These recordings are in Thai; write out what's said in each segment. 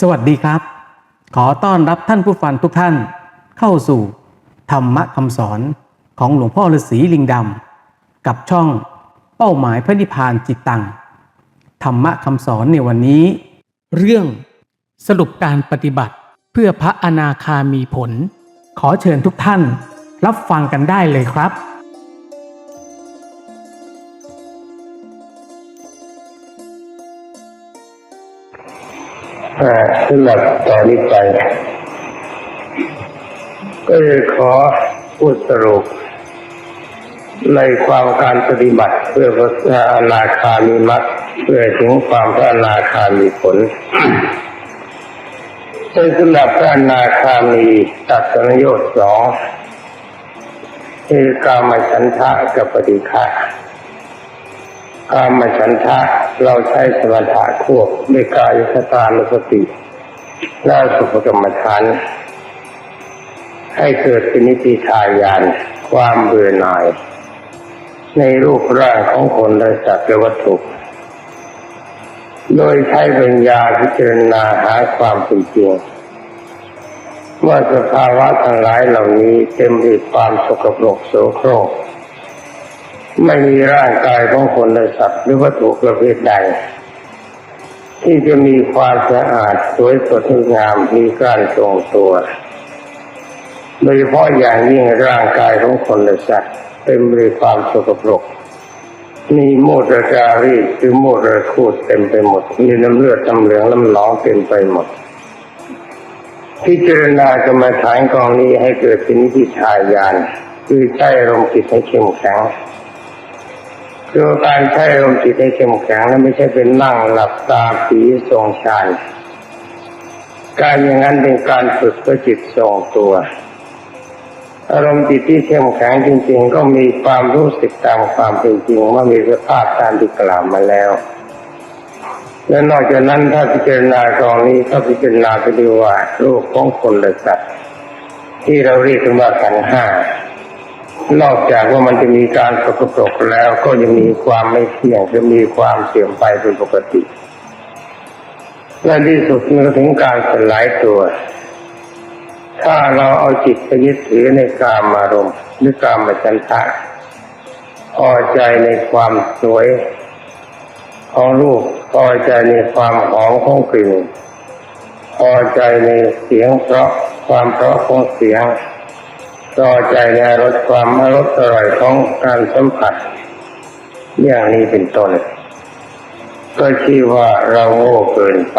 สวัสดีครับ ขอต้อนรับท่านผู้ฟังทุกท่าน เข้าสู่ธรรมะคำสอนของหลวงพ่อฤาษีลิงดำกับช่องเป้าหมายพระนิพพานจิตตังธรรมะคำสอนในวันนี้ เรื่องสรุปการปฏิบัติเพื่อพระอนาคามีผล ขอเชิญทุกท่านรับฟังกันได้เลยครับ สำหรับตอนนี้ไป ก็จะขอพูดสรุป ในความการปฏิบัติเพื่อพระอนาคามีมรรคเพื่อถึงความพระอนาคามีผลซึ่งสำหรับพระอนาคามีตัดสนโยชน์สองคือกามฉันทะกับปฏิฆะกามฉันทะ เราใช้สมถะควบด้วยกายคตานุสติและสุภกรรมฐาน ให้เกิดเป็นนิพิทายาน ความเบื่อหน่าย ในรูปร่างของคนและสัตว์และวัตถุ โดยใช้ปัญญาพิจารณาหาความเป็นจริงว่าสภาวะทั้งหลายเหล่านี้เต็มไปด้วยความสกปรกโสโครก ไม่มีร่างกายของคนและสัตว์หรือวัตถุประเภทใด ที่จะมีความสะอาดสวยสดงามมีการทรงตัวโดยเฉพาะอย่างยิ่งร่างกายของคนและสัตว์เต็มไปด้วยความสกปรก มีโมดการีหรือโมดระคูดเต็มไปหมด มีน้ำเลือดน้ำเหลืองน้ำหนองเต็มไปหมด พิจารณากรรมฐานกองนี้ให้เกิดเป็นนิพพิทายาน คือใช้อารมจิตให้เข้มแข็ง คือการใช้อารมณ์จิตให้เข้มแข็งนั้นไม่ใช่เป็นนั่งหลับตาผีทรงฌานการอย่างนั้นเป็นการฝึกเพื่อจิตทรงตัว อารมณ์จิตที่เข้มแข็งจริง ๆ ก็มีความรู้สึกตามความเป็นจริงว่ามีสภาพตามที่กล่าวมาแล้ว และนอกจากนั้นถ้าพิจารณากองนี้ก็พิจารณาไปดูว่ารูปของคนและสัตว์ที่เราเรียกกันว่าขันห้า นอกจากว่ามันจะมีการสกปรกแล้วก็ยังมีความไม่เที่ยงจะมีความเสื่อมไปเป็นปกติ และที่สุดมันก็ถึงการสลายตัว ถ้าเราเอาจิตไปยึดถือในกามอารมณ์หรือกามจันทะพอใจในความสวยของรูปพอใจในความหอมของกลิ่นพอใจในเสียงเพราะความเพราะของเสียง ต่อใจในรสความอรสอร่อยของการสัมผัส อย่างนี้เป็นต้นก็คิดว่าเราโง่เกินไป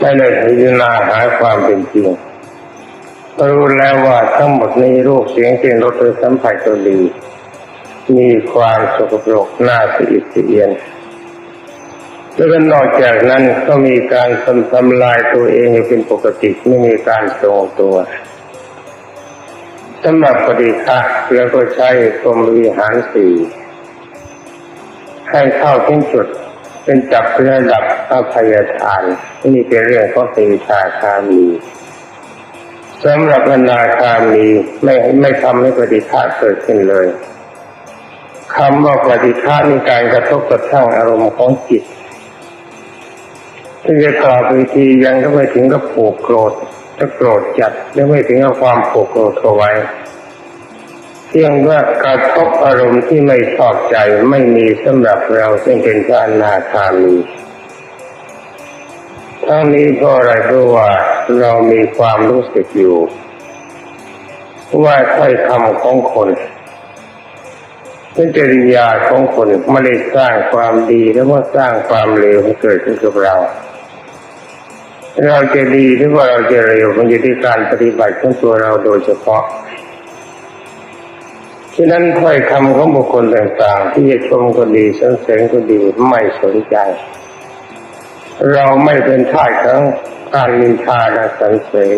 ไม่ได้พิจารณาหาความเป็นจริงรู้แล้วว่าทั้งหมดนี้รูปเสียงกลิ่นรสหรือสัมผัสก็ดี มีความสกปรกน่าสะอิดสะเอียนแล้วก็นอกจากนั้นก็มีการทำทำลายตัวเองให้เป็นปกติไม่มีการทรงตัว สำหรับปฏิฆะแล้วก็ใช้กรมวิหารสี่ให้เข้าถึงจุดเป็นจับระดับอภัยทานนี่เป็นเรื่องของสีชาคามีสำหรับอนาคามีไม่ไม่ทำให้ปฏิฆะเกิดขึ้นเลยคำว่าปฏิฆะในการกระทบกระทั่งอารมณ์ของจิตที่จะกล่าวไปทียังก็ไม่ถึงกับผูกโกรธ ถ้าโกรธจัดยังไม่ถึงกับความผูกโกรธเอาไว้เพียงว่ากระทบอารมณ์ที่ไม่ชอบใจไม่มีสำหรับเราซึ่งเป็นพระอนาคามีทั้งนี้เพราะอะไรเพราะว่าเรามีความรู้สึกอยู่ ว่าถ้อยคำของคนเป็นจริยาของคนไม่ได้สร้างความดีหรือว่าสร้างความเลวให้เกิดขึ้นกับเรา เราจะดีหรือว่าเราจะเร็วมันอยู่ที่การปฏิบัติของตัวเราโดยเฉพาะฉะนั้นถ้อยคำของบุคคลต่างๆ ที่จะชมก็ดีสรรเสริญก็ดีไม่สนใจ เราไม่เป็นท่าสของการนินทาและสรรเสริญ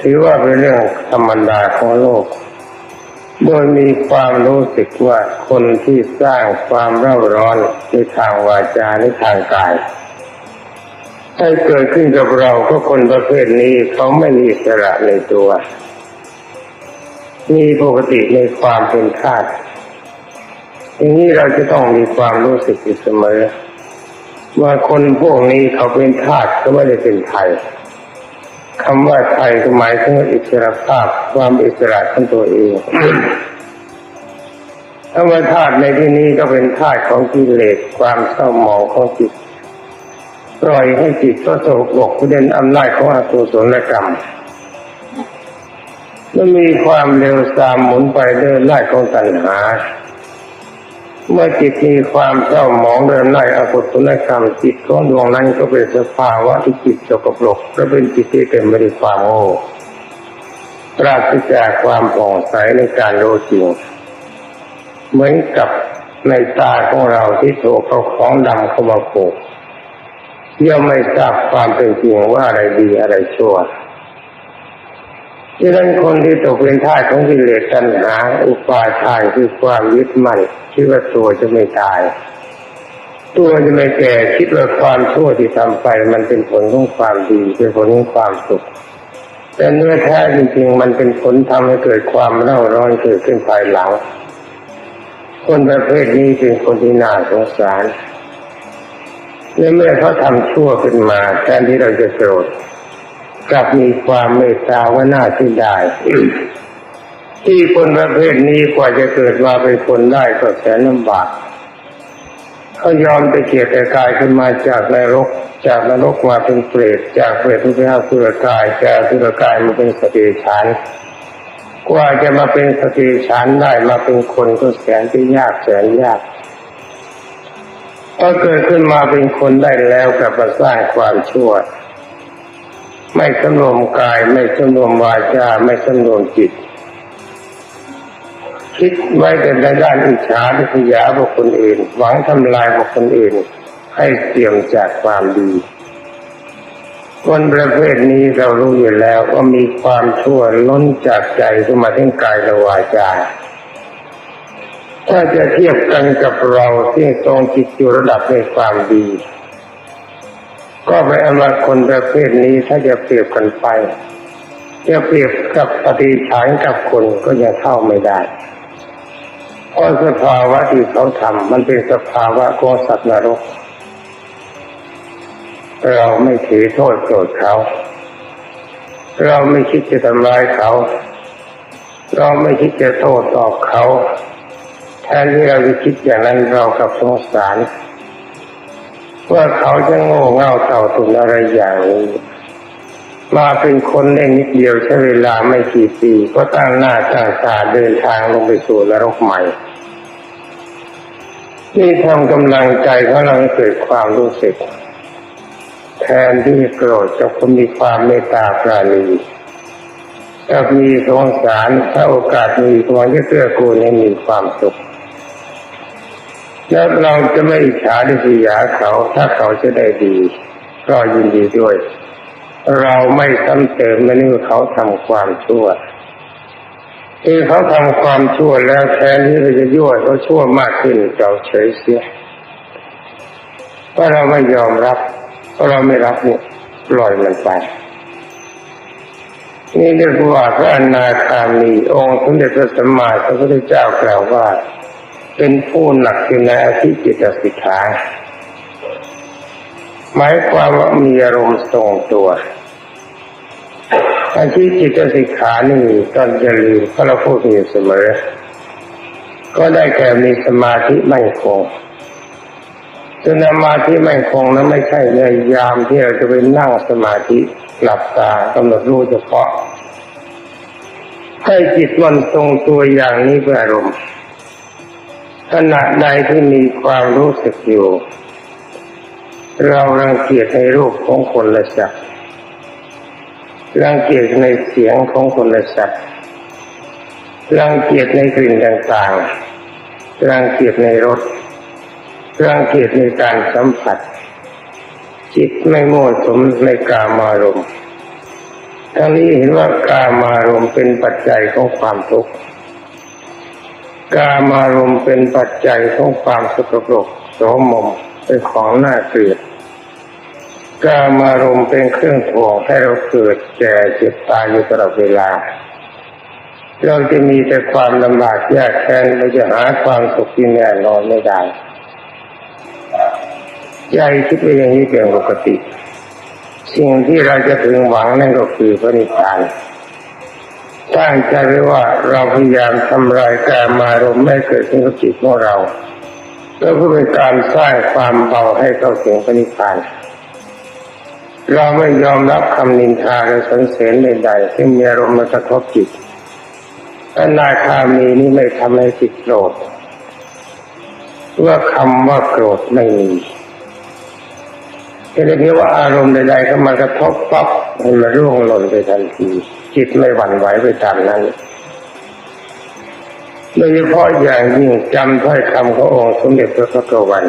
ถือว่าเป็นเรื่องธรรมดาของโลก โดยมีความรู้สึกว่าคนที่สร้างความเร่าร้อนในทางวาจาในทางกาย ให้เกิดขึ้นกับเราก็คนประเภทนี้เขาไม่มีอิสระในตัว มีปกติในความเป็นธาตุอย่างนี้เราจะต้องมีความรู้สึกอยู่เสมอ ว่าคนพวกนี้เขาเป็นทาสก็ไม่ได้เป็นไทยคำว่าไทยก็หมายถึงอิสระภาพความอิสระของตัวเองถ้าว่าธาตุในที่นี้ก็เป็นธาตุของกิเลสความเศร้าหมองของจิต ปล่อยให้จิตก็โศกบกผู้เด่นอำนาจของอกุศลกรรมมันมีความเร็วตามหมุนไปเดินไล่ของตัณหา เมื่อจิตมีความเศร้าหมองเดินไล่อกุศลกรรมจิตของดวงนั้นก็เป็นสภาวะที่จิตสกปรกและเป็นจิตที่เต็มไปด้วยความโง่ปราศจากความผ่องใสในการรู้จริงเหมือนกับในตาของเราที่ถูกเอาของดำเข้ามาโปก ย่อมไม่ทราบความเป็นจริงว่าอะไรดีอะไรชั่วดังนั้นคนที่ตกเป็นทาสของกิเลสตัณหา อุปาทานคือความยึดมั่นคิดว่าตัวจะไม่ตาย ตัวจะไม่แก่คิดว่าความชั่วที่ทำไปมันเป็นผลของความดีเป็นผลของความสุข แต่เนื้อแท้จริงๆมันเป็นผลทำให้เกิดความเร่าร้อนเกิดขึ้นภายหลัง คนประเภทนี้เป็นคนที่น่าสงสาร และเมื่อเขาทำชั่วขึ้นมาแทนที่เราจะโกรธกลับมีความเมตตาว่าน่าเสียดายที่คนประเภทนี้กว่าจะเกิดมาเป็นคนได้ก็แสนลำบากเขายอมไปเกียรติกายขึ้นมาจากนรก จากนรกมาเป็นเปรตจากเปรตไปหาสุรกายจากสุรกายมาเป็นสติฉันกว่าจะมาเป็นสติฉันได้มาเป็นคนก็แสนที่ยากแสนยาก พอเกิดขึ้นมาเป็นคนได้แล้วกลับมาสร้างความชั่ว ไม่สำรวมกายไม่สำรวมวาจาไม่สำรวมจิต คิดไว้แต่ในด้านอิจฉาทิษยาบุคคลอื่น หวังทำลายบุคคลอื่น ให้เสี่ยมจากความดีคนประเภทนี้เรารู้อยู่แล้วว่ามีความชั่วล้นจากใจขึ้นมาทั้งกายและวาจา ถ้าจะเทียบกันกับเราที่ตรงจิตอยู่ระดับในความดี ก็ไปเอามาคนประเภทนี้ถ้าจะเปรียบกันไปจะเปรียบกับปฏิฉานกับคนก็ยังเข้าไม่ได้เพราะสภาวะที่เขาทำมันเป็นสภาวะของสัตว์นรก เราไม่ถือโทษโกรธเขา เราไม่คิดจะทำร้ายเขา เราไม่คิดจะโทษตอบเขา แทนที่เราจะคิดอย่างนั้นเรากับสงสารว่าเขาจะโง่เง่าเต่าตุนอะไรอย่างนี้มาเป็นคนได้นิดเดียวใช้เวลาไม่กี่ปี ก็ตั้งหน้าตั้งตาเดินทางลงไปสู่นรกใหม่นี่ทำกำลังใจของเราให้เกิดความรู้สึก แทนที่โกรธจะคนมีความเมตตาปราณีถ้ามีสงสารถ้าโอกาสมีความจะเกื้อกูลให้มีความสุข แล้วเราจะไม่อิจฉาดิษยาเขาถ้าเขาจะได้ดี ก็ยินดีด้วย เราไม่ซ้ำเติมมันนี่เขาทำความชั่วเออเขาทำความชั่วแล้วแทนที่เราจะยั่วเขาชั่วมากขึ้นเราเฉยเสียเพราะเราไม่ยอมรับเพราะเราไม่รับเนี่ยปล่อยมันไปนี่เรียกว่าพระอนาคามีองค์สมเด็จพระสัมมาสัมพุทธเจ้ากล่าวว่า เป็นผู้หนักอยู่ในอธิจิตสิกขาหมายความว่ามีอารมณ์ทรงตัวอธิจิตสิกขานี่ตอนจะลืมพระเราพูดอยู่เสมอ ก็ได้แก่มีสมาธิมั่นคงสมาธิมั่นคงนั้นไม่ใช่ในยามที่เราจะไปนั่งสมาธิหลับตากำหนดรู้เฉพาะให้จิตมันทรงตัวอย่างนี้เป็นอารมณ์ ขณะใดที่มีความรู้สึกอยู่ เรารังเกียจในรูปของคนละสัตว์รังเกียจในเสียงของคนละสัตว์รังเกียจในกลิ่นต่างๆรังเกียจในรสรังเกียจในการสัมผัส จิตไม่โม่สมในกามารมณ์ทั้งนี้เห็นว่ากามารมณ์เป็นปัจจัยของความทุกข์ กามารมณ์เป็นปัจจัยของความสกปรกโสมมเป็นของน่าเกลียดกามารมณ์เป็นเครื่องถ่วงให้เราเกิดแก่เจ็บตายอยู่ตลอดเวลา เราจะมีแต่ความลำบากยากแค้นเราจะหาความสุขที่แน่นอนไม่ได้ใจคิดไปอย่างนี้เป็นปกติ สิ่งที่เราจะถึงหวังนั่นก็คือพระนิพพาน ตั้งใจไว้ว่าเราพยายามทำลายการมารมณ์ไม่เกิดขึ้นกับจิตของเราแล้วเพื่อเป็นการสร้างความเบาให้เข้าถึงพระนิพพานเราไม่ยอมรับคำนินทาและสรรเสริญใดๆที่มีอารมณ์มากระทบจิตอนาคามีนี้ไม่ทำให้จิตโกรธว่าคำว่าโกรธไม่มีเรียกว่าอารมณ์ใดๆเข้ามากระทบปั๊บมันร่วงหล่นไปทันที จิตไม่หวั่นไหวไปตามนั้นโดยเฉพาะอย่างยิ่งจำถ้อยคำขององค์สมเด็จพระพุทธวัน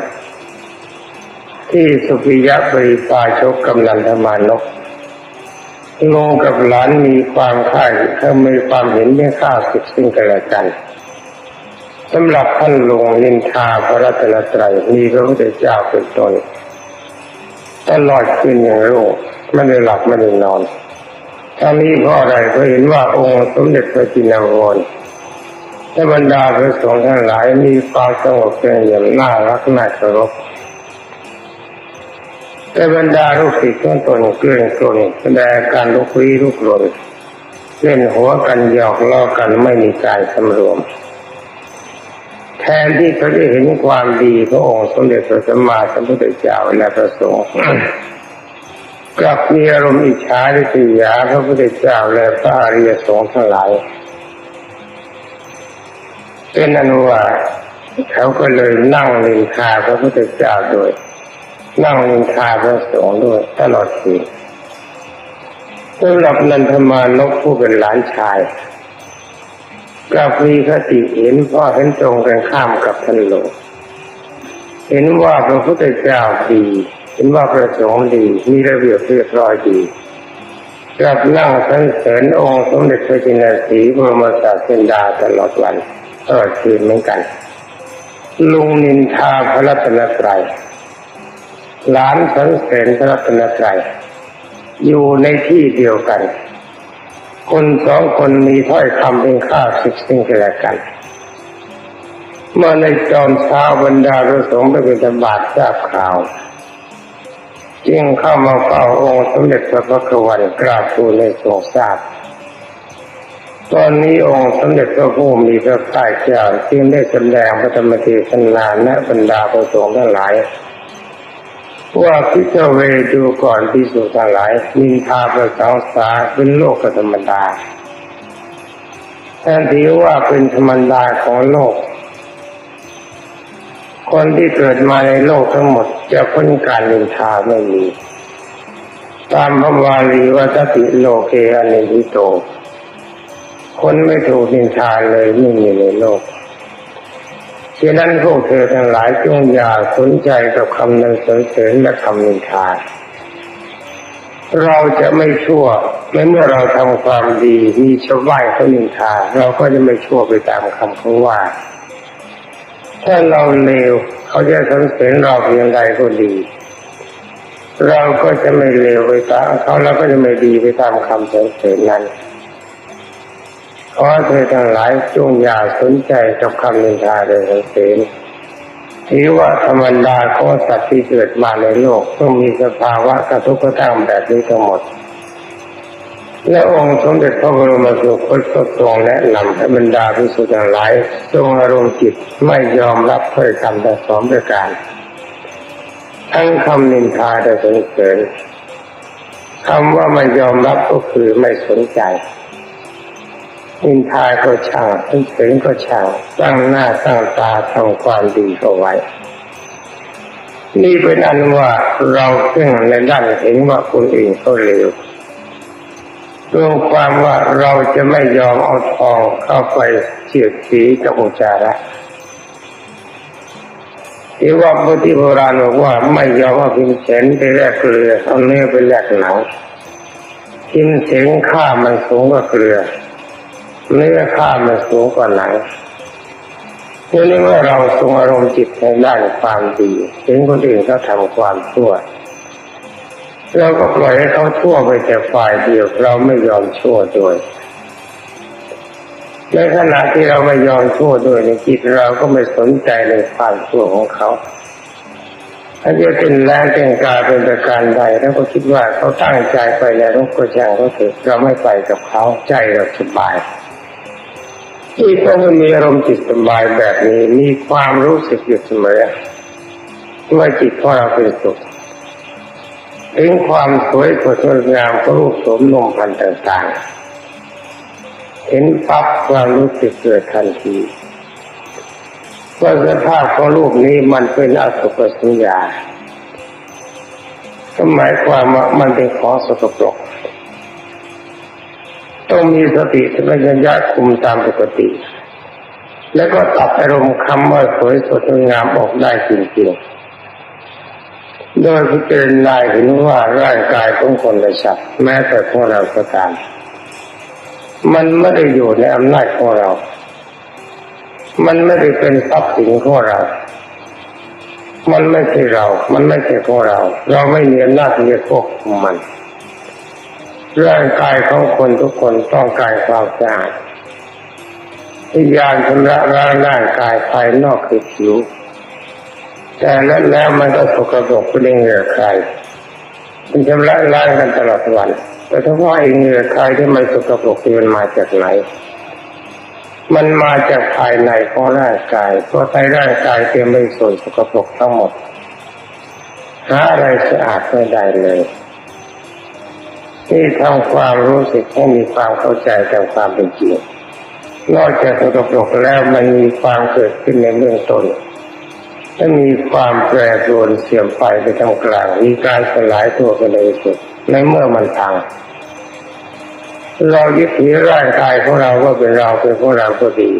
ที่สุภิยะบริปาชกกำนันธรรมานกลงกับหลานมีความค่ายเขามีความเห็นไม่ค่าสิทธิ์ซึ่งกันและกันสำหรับท่านลงนินทาพระรัตนตรัยมีพระพุทธเจ้าเป็นตนตลอดคืนอย่างโรคไม่ได้หลับไม่ได้นอน ทั้งนี้เพราะอะไรเพราะเห็นว่าองค์สมเด็จพระจินวรและบรรดาพระสงฆ์ทั้งหลายมีความสงบเป็นอย่างน่ารักน่าเคารพแต่บรรดาลูกศิษย์ของตนเกลื่อนกลนแสดงการลุกลี้ลุกลนเล่นหัวกันหยอกล้อกันไม่มีการสำรวม แทนที่เขาจะเห็นความดีพระองค์สมเด็จพระสัมมาสัมพุทธเจ้าและพระสงฆ์ กลับมีอารมณ์อิจฉาริษยาพระพุทธเจ้าและพระอริยสงฆ์ทั้งหลายเป็นอนุว่าเขาก็เลยนั่งนินทาพระพุทธเจ้าโดยนั่งนินทาพระสงฆ์ด้วยตลอดคืนสำหรับนันทมานกผู้เป็นหลานชายกลับมีคติเห็นพ่อเห็นตรงกันข้ามกับท่านโลกเห็นว่าพระพุทธเจ้าดี เห็นว่าพระสงฆ์ดีมีระเบียบเรียบร้อยดีกลับนั่งสรรเสริญองค์สมเด็จพระจินสีบรมศาสดาตลอดวันตลอดคืนเหมือนกัน ลุงนินทาพระรัตนตรัยหลานสรรเสริญพระรัตนตรัยอยู่ในที่เดียวกัน คนสองคนมีถ้อยคำเป็นข้าศึกซึ่งกันและกันเมื่อในตอนเช้าบรรดาพระสงฆ์ไปเป็นบาตทราบข่าว จึงเข้ามาเฝ้าองค์สมเด็จพระพักตร์วันกราบทูลในทรงทราบ ตอนนี้องค์สมเด็จพระผู้มีพระภาคเจ้าจึงได้แสดงพระธรรมเทศนาและบรรดาพระสงฆ์ทั้งหลายว่าพิจเวดูก่อนพิสุทั้งหลายนินทาประสังสาเป็นโลกธรรมดาแทนที่ว่าเป็นธรรมดาของโลก คนที่เกิดมาในโลกทั้งหมดจะพ้นการนินทาไม่มี ตามพระวาลีว่าสติโลเกอเนหิโต คนไม่ถูกนินทาเลยไม่มีในโลกฉะนั้นพวกเธอทั้งหลายจงอย่าสนใจกับคำนั้นสรรเสริญและคำนินทา เราจะไม่ชั่วแม้เมื่อเราทำความดีมีชาวบ้านเขานินทา เราก็จะไม่ชั่วไปตามคำเขาว่า ถ้าเราเลวเขาจะสรรเสริญเราเพียงใดก็ดี เราก็จะไม่เลวไปตามเขาเราก็จะไม่ดีไปตามคำสรรเสริญนั้นขอเธอทั้งหลายจงอย่าสนใจกับคำนินทาโดยสังเสริญถือว่าธรรมดาของสัตว์ที่เกิดมาในโลกต้องมีสภาวะกระทุกข์กระทั่งแบบนี้ทั้งหมด และองค์สมเด็จพระบรมสุคตก็ทรงแนะนำให้บรรดาพิสุทั้งหลายจงอารมณ์จิตไม่ยอมรับถ้อยคำแต่สองประการ ทั้งคำนินทาแต่สรรเสริญคำว่าไม่ยอมรับก็คือไม่สนใจนินทาก็ช่างสรรเสริญก็ช่างตั้งหน้าตั้งตาทำความดีเข้าไว้ นี่เป็นอันว่าเราซึ่งในด้านเห็นว่าคนอื่นเขาเลว รวมความว่าเราจะไม่ยอมเอาทองเข้าไปเสียดสีกับอุจาระที่ว่าพุทธิโบราณบอกว่าไม่ยอมเอาพิมเสนไปแลกเกลือเอาเนื้อไปแลกหนังพิมเสนค่ามันสูงกว่าเกลือเนื้อค่ามันสูงกว่าหนังนี่เรียกว่าเราทรงอารมณ์จิตในด้านความดีเห็นคนอื่นเขาทำความชั่ว เราก็ปล่อยให้เขาชั่วไปแต่ฝ่ายเดียว เราไม่ยอมชั่วด้วยในขณะที่เราไม่ยอมชั่วด้วยในจิตเราก็ไม่สนใจในความชั่วของเขาถ้าจะเป็นแรงเป็นกายเป็นประการใดแล้วก็คิดว่าเขาตั้งใจไปแล้วก็ช่างเขาเถอเราไม่ไปกับเขาใจเราสบายที่เขาไม่มีอารมณ์จิตสบายแบบนี้มีความรู้สึกอยู่เสมอว่าจิตของเราเป็นสุข ถึงความสวยสดงามก็รูปสมนมพันธ์ต่างๆ เห็นปั๊บความรู้สึกเกิดทันทีว่าสภาพของรูปนี้มันเป็นอสุภสัญญาก็หมายความว่ามันเป็นของสกปรกต้องมีสติสัมปชัญญะคุมตามปกติ แล้วก็ตัดอารมณ์คำว่าสวยสดงามออกได้จริงๆ โดยพิจารณาเห็นว่าร่างกายของคนละสัตว์แม้แต่พวกเราก็ตาม มันไม่ได้อยู่ในอำนาจของเรา มันไม่ได้เป็นทรัพย์สินของเรา มันไม่ใช่เรา มันไม่ใช่ของเรา เราไม่มีอำนาจที่จะควบคุมมัน ร่างกายของคนทุกคนต้องการความสะอาดพยายามชำระร่างกายภายนอกคือผิว แต่นั้นแล้วมันก็สกปรกไปด้วยเหงื่อใครมันชำระล้างกันตลอดวันแต่ถ้าว่าไอ้เหงื่อใครที่มันสกปรกนี่มันมาจากไหน มันมาจากภายในของร่างกายเพราะในร่างกายเต็มไปด้วยส่วนสกปรกทั้งหมดหาอะไรสะอาดไม่ได้เลยที่ทำความรู้สึกให้มีความเข้าใจตามความเป็นจริงนอกจากสกปรกแล้วมันมีความเกิดขึ้นในเบื้องต้น และมีความแปรปรวนเสื่อมไปไปทางกลาง มีการสลายตัวไปในที่สุดในเมื่อมันพังเรายึดถือร่างกายของเราว่าเป็นเราเป็นของเราก็ดี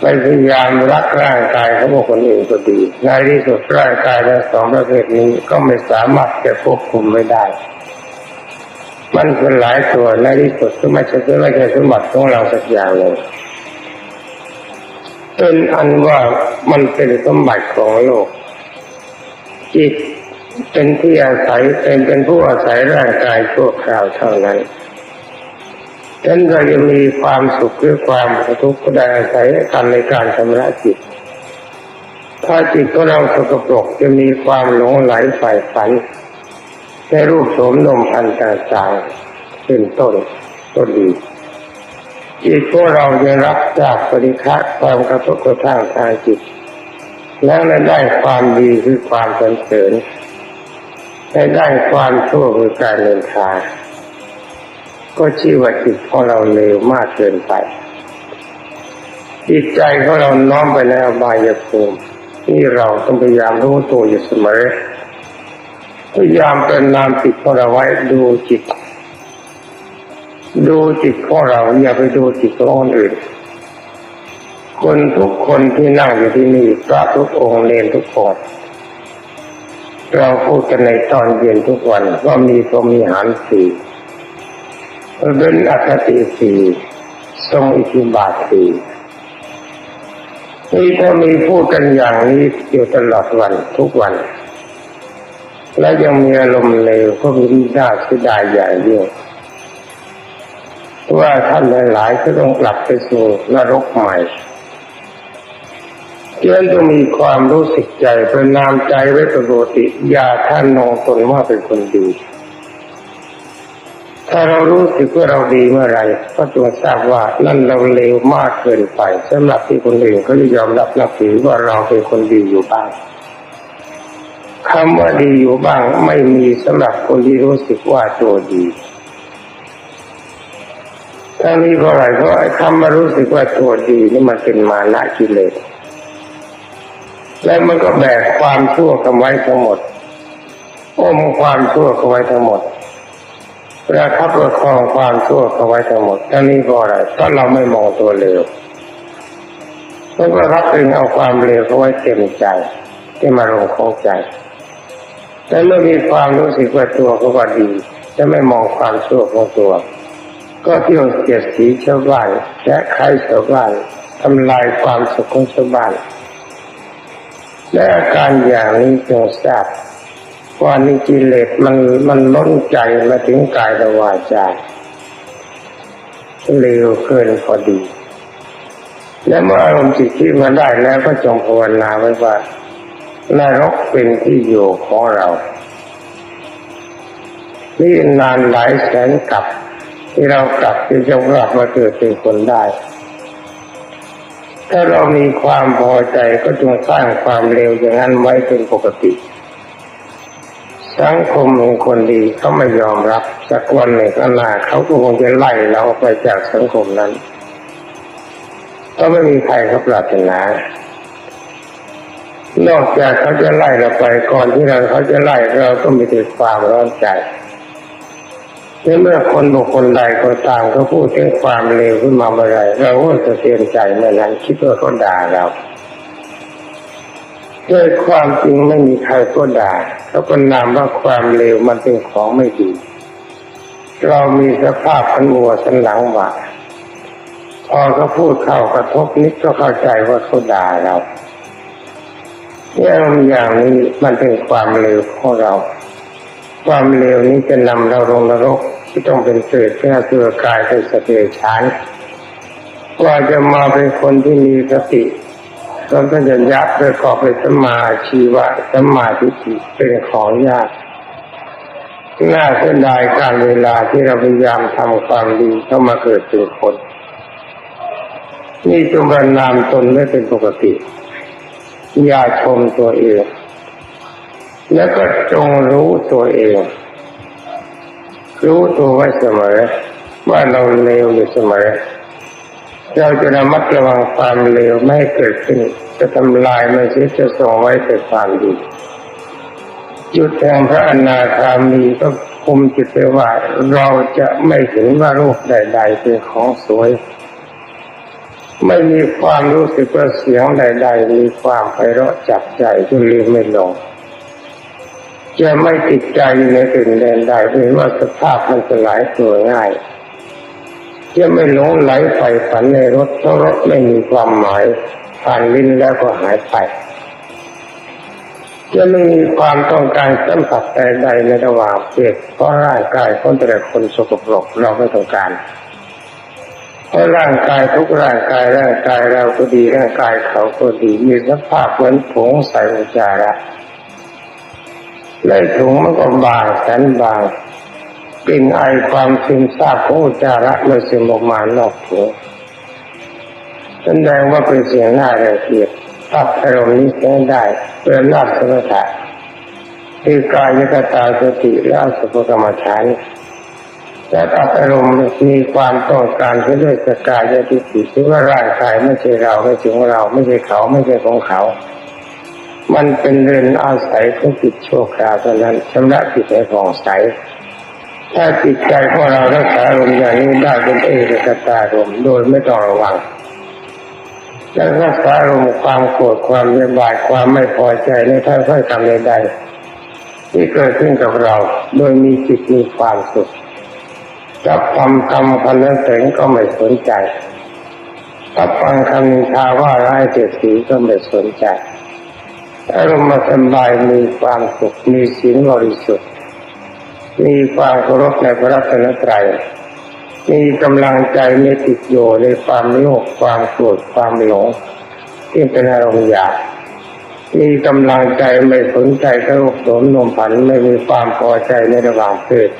ไปพยายามรักร่างกายของคนอื่นก็ดีในที่สุดร่างกายทั้งสองประเภทนี้ก็ไม่สามารถจะควบคุมไม่ได้ มันสลายตัวในที่สุดก็ไม่ใช่ไม่ใช่สมบัติของเราสักอย่างเลย เป็นอันว่ามันเป็นสมบัติของโลก จิตเป็นที่อาศัยเป็นเป็นผู้อาศัยร่างกายชั่วคราวเท่านั้นฉันเราจะมีความสุขหรือความทุกข์ก็ได้อาศัยกันในการชำระจิต ถ้าจิตของเราสกปรกจะมีความหลงไหลฝ่ายฝันในรูปโสมนมพันต่างๆเป็นต้นก็ดี จิตของเราจะรับจากปริฆะความกระทบกระทั่งทางจิต แล้วได้ความดีคือความสรรเสริญได้ได้ความชั่วคือการเดินทางก็ชื่อว่าจิตของเราเลวมากเกินไปจิตใจของเราน้อมไปในอบายภูมิที่เราต้องพยายามรู้ตัวอยู่เสมอพยายามเป็นนามจิตของเราไว้ดูจิต ดูจิตของเราอย่าไปดูจิตของคนอื่น คนทุกคนที่นั่งอยู่ที่นี่พระทุกองค์เนทุกคนเราพูดกันในตอนเย็นทุกวันว่ามีพรมีหารสี่เป็นอคติสี่ทรงอิทิบาทสี่นี่ถ้ามีพูดกันอย่างนี้อยู่ตลอดวันทุกวัน และยังมีอารมณ์เลวก็มีด้าเสียดายอย่างยิ่ง ว่าท่านหลายๆก็ต้องกลับไปสู่นรกใหม่เพื่อนต้องมีความรู้สึกใจเป็นนามใจไว้ปกติอย่าท่านนองตนว่าเป็นคนดี ถ้าเรารู้สึกว่าเราดีเมื่อไรก็จงทราบว่านั่นเราเลวมากเกินไปสำหรับที่คนอื่นเขาจะยอมรับนับถือว่าเราเป็นคนดีอยู่บ้างคำว่าดีอยู่บ้างไม่มีสำหรับคนที่รู้สึกว่าตัวดี ถ้ามีเพราะอะไรเพราะไอ้คำมารู้สึกว่าตัวดีนี่มันเป็นมานะกิเลสและมันก็แบกความชั่วกันไว้ทั้งหมดอมความชั่วกันไว้ทั้งหมดประคับประคองความชั่วกันไว้ทั้งหมดทั้งนี้เพราะอะไรเพราะเราไม่มองตัวเลวแล้วก็รับเองเอาความเลวเขาไว้เต็มใจที่มาลงของใจแต่เมื่อมีความรู้สึกว่าตัวเขาว่าดีจะไม่มองความชั่วของตัว ก็เที่ยวเสียดสีชาวบ้านและใครชาวบ้านทำลายความสุขของชาวบ้านและอาการอย่างนี้จงทราบว่านี่กิเลสมันมันล้นใจมาถึงกายและวาจาเร็วเกินพอดี และเมื่ออารมณ์จิตที่มาได้แล้วก็จงภาวนาไว้ว่านรกเป็นที่อยู่ของเรา นี่นานหลายแสนกับ ที่เรากลับที่จะกลับมาเกิดเป็นคนได้ ถ้าเรามีความพอใจก็จงสร้างความเร็วอย่างนั้นไว้เป็นปกติ สังคมของคนดีเขาไม่ยอมรับสักวันหนึ่งข้างหน้าเขาก็คงจะไล่เราออกไปจากสังคมนั้นก็ไม่มีใครเขาปรารถนานอกจากเขาจะไล่เราไปก่อนที่เราเขาจะไล่เราก็มีแต่ความร้อนใจ ในเมื่อคนบุคคลใดก็ตามเขาพูดถึงความเลวขึ้นมาเมื่อไรเราก็จะเตือนใจเมื่อนั้นคิดว่าเขาด่าเราด้วยความจริงไม่มีใครก็ด่าเขาก็นามว่าความเลวมันเป็นของไม่ดี เรามีสภาพพันวัวสันหลังหวาพอเขาพูดเข้ากระทบนิดก็เข้าใจว่าเขาด่าเราอย่างอย่างนี้มันเป็นความเลวของเรา ความเลวนี้จะนำเราลงนรก ที่ต้องเป็นเศษแค่ตัวกายเป็นสเตชานกว่าจะมาเป็นคนที่มีสติต้องก็จะยับประกอบเป็นสมาชีวะสมาทิเป็นของยากน่าเสียดายการเวลาที่เราพยายามทำความดีเข้ามาเกิดเป็นคนนี่จงประนามตนไม่เป็นปกติ อย่าชมตัวเอง แล้วก็จงรู้ตัวเอง รู้ตัวไว้เสมอ ว่าเราเลวอยู่เสมอ เราจะระมัดระวังความเลวไม่ให้เกิดขึ้น จะทำลายมันเสียจะส่งไว้แต่ความดีจุดแห่งพระอนาคามีก็คุมจิตไปว่าเราจะไม่เห็นว่ารูปใด ๆ เป็นของสวย ไม่มีความรู้สึกว่าเสียงใด ๆ มีความไพเราะจับใจจนลืมไม่ลง จะไม่ติดใจอยู่ในสิ่งใดๆเห็นว่าสภาพมันสลายตัวง่าย จะไม่หลงไหลไปฝันในรถเพราะรถไม่มีความหมายผ่านลิ้นแล้วก็หายไป จะไม่มีความต้องการสัมผัสใดๆในระหว่างเพศเพราะร่างกายของแต่คนสกปรกเราไม่ต้องการเพราะร่างกายทุกร่างกายร่างกายเราก็ดีร่างกายเขาก็ดีมีสภาพเหมือนผงใส่อุจจาระ ในถุงมันก็บางแสนบางกลิ่นไอความซึมซาบของอุจจาระมันซึมออกมานอกถุงแสดงว่าเป็นเสียงหน้าระเกียดตัดอารมณ์นี้ใช้ได้เพื่อนาสมถะคือกายกตาสติและสุภกรรมฐานและตัดอารมณ์มีความต้องการที่ด้วยสกายทิฏฐิที่ว่าร่างกายไม่ใช่เราไม่ใช่ของเรา ไม่ใช่เขาไม่ใช่ของเขา มันเป็นเรือนอาศัยของจิตชั่วคราวเท่านั้นชำระจิตให้ผ่องใสถ้าจิตใจของเรารักษาอารมอย่างนี้ได้เป็นเอกกตารมณ์โดยไม่ต้องระวังและรักษาอารมความโกรธความเบียดบายความไม่พอใจในท่าถ้อยคำใดๆที่เกิดขึ้นกับเรา โดยมีจิตมีความสุขจับคำคำพันนั้นเสงก็ไม่สนใจรับฟังคำนินทาว่าร้ายเสียสีก็ไม่สนใจ อารมณ์สบายมีความสุขมีศีลบริสุทธิ์ มีความเคารพในพระรัตนตรัยมีกำลังใจไม่ติดโยในความโลภความโกรธความหลงที่เป็นอารมณ์หยาบมีกำลังใจไม่สนใจกระโลกสมนมผันไม่มีความพอใจในระหว่างเพศ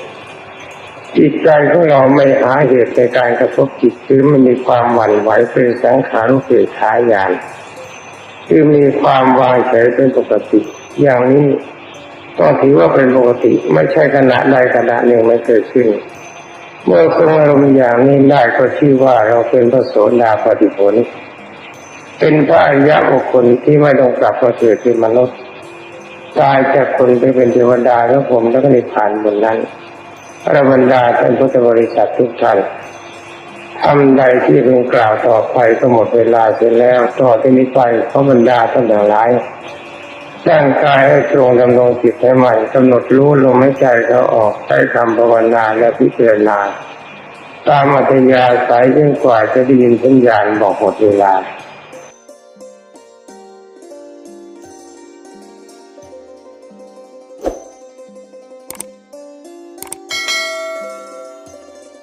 จิตใจของเราไม่หาเหตุในการกระทบจิตคือไม่มีความหวั่นไหวเป็นสังขารเกิดขายาน คือมีความวางเฉยเป็นปกติ อย่างนี้ก็ถือว่าเป็นปกติไม่ใช่ขณะใดขณะหนึ่งไม่เกิดขึ้น เมื่อทรงอารมณ์อย่างนี้ได้ก็ชื่อว่าเราเป็นพระโสดาปฏิผล เป็นพระอริยบุคคลที่ไม่ต้องกลับมาเกิดเป็นมนุษย์ตายจากคนไปเป็นเทวดาแล้วผมแล้วก็นิพพานบนนั้นพระบรรดาท่านพุทธบริษัททุกท่าน ทำใดที่เป็นกล่าวต่อไปก็หมดเวลาเสร็จแล้ว ต่อที่นี้ไปขอบรรดาท่านทั้งหลายร่างกายให้ตรงดำรงจิตให้ใหม่กำหนดรู้ลมหายใจเขาออกใช้คำภาวนาและพิจารณาตามอัตยาสายยิ่งกว่าจะได้ยินสัญญาณบอกหมดเวลา